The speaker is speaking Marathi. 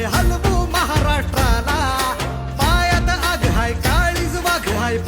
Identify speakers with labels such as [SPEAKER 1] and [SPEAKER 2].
[SPEAKER 1] हलवू महाराष्ट्राला. पायात आग हाय काळीज वाघ हाय